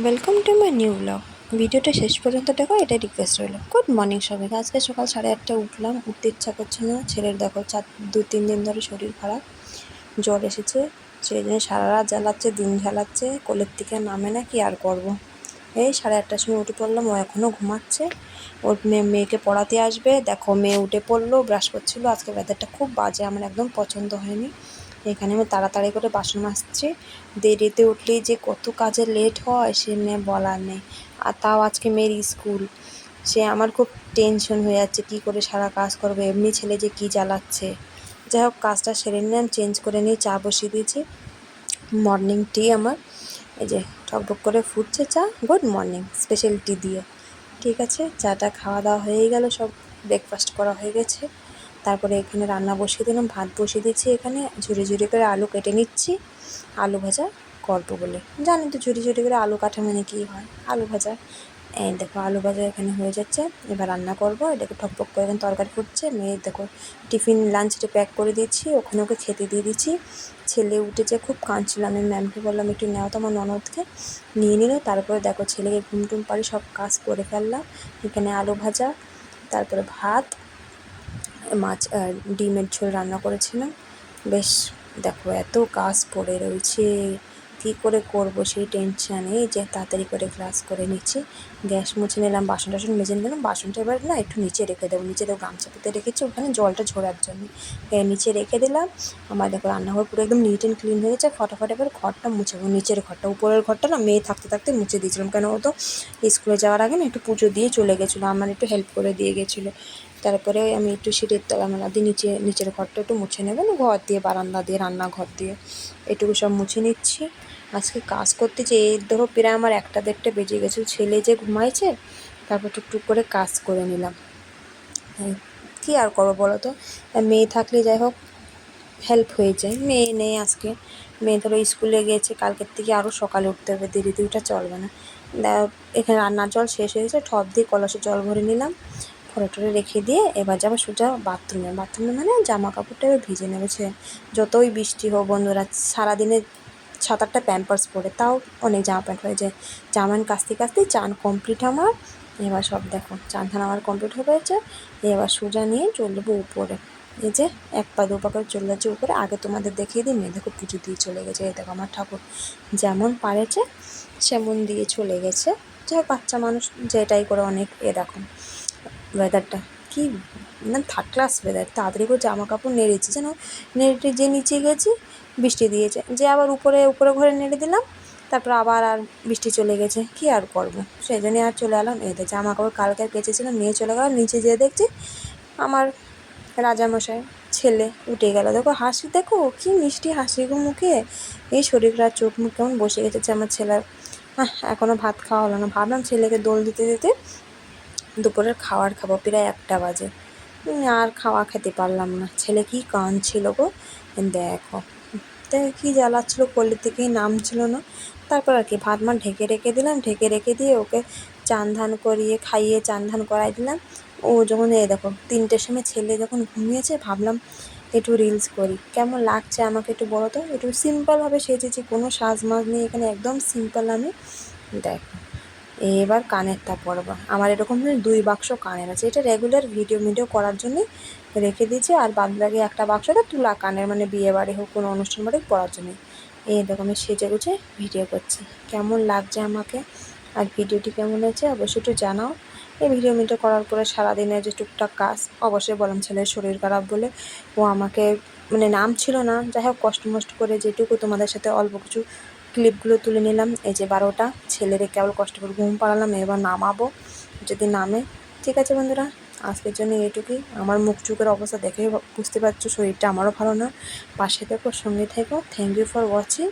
Welcome to my new blog ভিডিওটা শেষ পর্যন্ত দেখো, এটাই রিকোয়েস্ট রইল। গুড মর্নিং সবাইকে। আজকে সকাল সাড়ে আটটা উঠলাম, উঠতে ইচ্ছা করছে না। ছেলের দেখো চার, দু, তিন দিন ধরে শরীর খারাপ। জ্বর এসেছে। সেই জন্য সারা রাত জ্বালাচ্ছে, দিন জ্বালাচ্ছে, কোলের থেকে নামে না কি আর করব। এই সাড়ে আটটার সময় উঠে পড়লাম, ও এখনও ঘুমাচ্ছে। ওর মেয়ে মেয়েকে পড়াতে আসবে। দেখো, মেয়ে উঠে পড়ল ব্রাশ করছিল। আজকে ওয়েদারটা খুব বাজে, আমার একদম পছন্দ হয়নি। এখানে আমি তাড়াতাড়ি করে বাসন মাজছি। দেরিতে উঠলেই যে কত কাজে লেট হয় সে নিয়ে বলার নেই। আর তাও আজকে মেয়ের স্কুল। সে আমার খুব টেনশন হয়ে যাচ্ছে, কী করে সারা কাজ করবে, এমনি ছেলে যে কী জ্বালাচ্ছে। যাই হোক, কাজটা সেরে নিলাম চেঞ্জ করে নিয়ে চা বসিয়ে দিয়েছি। মর্নিং টি আমার। এই যে টকবক করে ফুটছে চা গুড মর্নিং স্পেশাল টি দিয়ে। ঠিক আছে, চাটা খাওয়া দাওয়া হয়ে গেল, সব ব্রেকফাস্ট করা হয়ে গেছে। তারপরে এখানে রান্না বসিয়ে দিলাম, ভাত বসিয়ে দিচ্ছি এখানে ঝুড়ি ঝুড়ি করে আলু কেটে নিচ্ছি, আলু ভাজা করব বলে। জানি তো ঝুড়ি ঝুড়ি করে আলু কাটা মানে কী হয়? আলু ভাজা। এই দেখো, আলু ভাজা এখানে হয়ে যাচ্ছে, এবার রান্না করব, এটাকে ঠকপক করে এখানে তরকারি ফুটছে, মেয়ে দেখো টিফিন লাঞ্চটা প্যাক করে দিচ্ছি ওখানে ওকে খেতে দিয়ে দিচ্ছি ছেলে উঠেছে, খুব কাঁদছিল, আমি ম্যামকে বললাম, একটু নেওয়া তো আমার ননদকে, নিয়ে নিল, তারপরে দেখো ছেলেকে ঘুম টুম পাড়ি সব কাজ করে ফেললাম, এখানে আলু ভাজা, তারপরে ভাত মাছ ডিমের ঝোল রান্না করেছিলাম। বেশ দেখো, এত কাজ পড়ে রয়েছে। কী করে করব সেই টেনশানে যে তাড়াতাড়ি করে ক্লাস করে নিচ্ছি। গ্যাস মুছে নিলাম, বাসন টাসন মেজে নিলাম। বাসনটা এবার না একটু নিচে রেখে দেবো। নিচে দেবো গামছা পেতে রেখেছি, ওখানে জলটা ঝরার জন্য। নিচে রেখে দিলাম। আমার দেখো রান্নাঘর পুরো একদম নিট অ্যান্ড ক্লিন হয়ে গেছে। ফটাফট এবার ঘরটা মুছাবো। নিচের ঘরটা, উপরের ঘরটা না মেয়ে থাকতে থাকতে মুছে দিয়েছিলাম। কেন ও তো স্কুলে যাওয়ার আগে না একটু পুজো দিয়ে চলে গেছিল। আমার একটু হেল্প করে দিয়ে গেছিল। তারপরে আমি একটু সিঁড়ির তলা মেলা দিয়ে নিচে, নিচের ঘরটা একটু মুছে নেবেন ঘর দিয়ে, বারান্দা দিয়ে, রান্নাঘর দিয়ে এটুকু সব মুছে নিচ্ছি। আজকে কাজ করতে যে এই ধরো প্রায় আমার একটা দেড়টা বেজে গেছে। ছেলে যে ঘুমাইছে, তারপর টুকটুক করে কাজ করে নিলাম। কী আর করব বলো তো? মেয়ে থাকলে যাই হোক হেল্প হয়ে যায়। মেয়ে নেই আজকে। মেয়ে ধরো স্কুলে গিয়েছে কালকের থেকে আরও সকালে উঠতে হবে দেরিতে উঠা চলবে না। এখানে রান্নার জল শেষ হয়েছে ঠপ দিয়ে কলসে জল ভরে নিলাম। ফটো টরে রেখে দিয়ে এবার যাব সোজা বাথরুমে বাথরুমে মানে জামা কাপড়টা এবার ভিজে নেমেছে যতই বৃষ্টি হোক, বন্ধুরা, সারাদিনে সাত আটটা প্যাম্পার্স পরে, তাও অনেক জামা প্যান্ট হয়ে যায়। জামা কাচতে কাচতে চান কমপ্লিট আমার। এবার সব দেখো, চান ধান আমার কমপ্লিট হয়ে গেছে। এবার সোজা নিয়ে চলে যাব উপরে। এই যে এক পা, দু পা করে চলে যাচ্ছে উপরে। আগে তোমাদের দেখিয়ে দিই মেয়ে দেখো পুজো দিয়ে চলে গেছে। এই দেখো আমার ঠাকুর যেমন পারেছে, সেমন দিয়ে চলে গেছে। যাই বাচ্চা মানুষ যেটাই করে অনেক, এ দেখো। ওয়েদারটা কি, না থার্ড ক্লাস ওয়েদার তাড়াতাড়ি করে জামা কাপড় নেড়েছি যেন নেড়ে যে নিচে গেছি, বৃষ্টি দিয়েছে। যে আবার উপরে উপরে ঘরে নেড়ে দিলাম, তারপর আবার আর বৃষ্টি চলে গেছে, কি আর করব? সেই জন্যই আর চলে এলাম। এদের জামা কাপড় কালকে কেচেছিলাম নিয়ে চলে গেলাম নিচে যেয়ে দেখছি, আমার রাজামশাই, ছেলে উঠে গেল। দেখো, হাসি, দেখো, কি মিষ্টি হাসি গো মুখে। এই শরীরটা, চোখ মুখ কেমন বসে গেছে আমার ছেলের। হ্যাঁ এখনও ভাত খাওয়া হলো না। ভাবলাম ছেলেকে দোল দিতে দিতে দুপুরের খাবার খাব, প্রায় একটা বাজে। আর খাওয়া খেতে পারলাম না। ছেলে কি কাঁদছিল গো? দেখো। দেখ কী জ্বালাচ্ছিলো, কোলের থেকেই নামছিল না। তারপর আর কি, ভাত মা ঢেকে রেখে দিলাম, ঢেকে রেখে দিয়ে ওকে চান ধান করিয়ে খাইয়ে চান ধান করাই দিলাম। ও যখন এই দেখো, তিনটের সময় ছেলে যখন ঘুমিয়েছে, ভাবলাম একটু রিলস করি। কেমন লাগছে আমাকে একটু বলো তো? একটু সিম্পলভাবে সেজেছি, কোনো সাজ মাজ নেই এখানে, একদম সিম্পল আমি। দেখো। এবার কানেরটা পরবো। আমার এরকম দুই বাক্স কানের আছে। এটা রেগুলার ভিডিও ভিডিও করার জন্যে রেখে দিয়েছি। আর বাদ বাকি একটা বাক্সটা তুলা কানের মানে বিয়ে বাড়ি হোক, কোনো অনুষ্ঠান বাড়ি পড়ার জন্যে এই আমি সেজে গুছে ভিডিও করছি। কেমন লাগছে আমাকে? আর ভিডিওটি কেমন হয়েছে অবশ্যই একটু জানাও। এই ভিডিও মিডিও করার পরে সারাদিনের যে টুকটাক কাজ, অবশ্যই বললাম ছেলের শরীর খারাপ বলে ও আমাকে মানে নাম ছিল না। যাই হোক, কষ্ট মষ্ট করে যেটুকু তোমাদের সাথে অল্প কিছু ক্লিপগুলো তুলে নিলাম। এই যে বারোটা, ছেলেরে কেবল কষ্ট করে ঘুম পাড়ালাম, এবার নামাবো, যদি নামে। ঠিক আছে বন্ধুরা, আজকের জন্য এইটুকুই। আমার মুখ চুকের অবস্থা দেখে বুঝতে পারছ, শরীরটা আমারও ভালো না। পাশে থেকো, সঙ্গে থেকো। Thank you for watching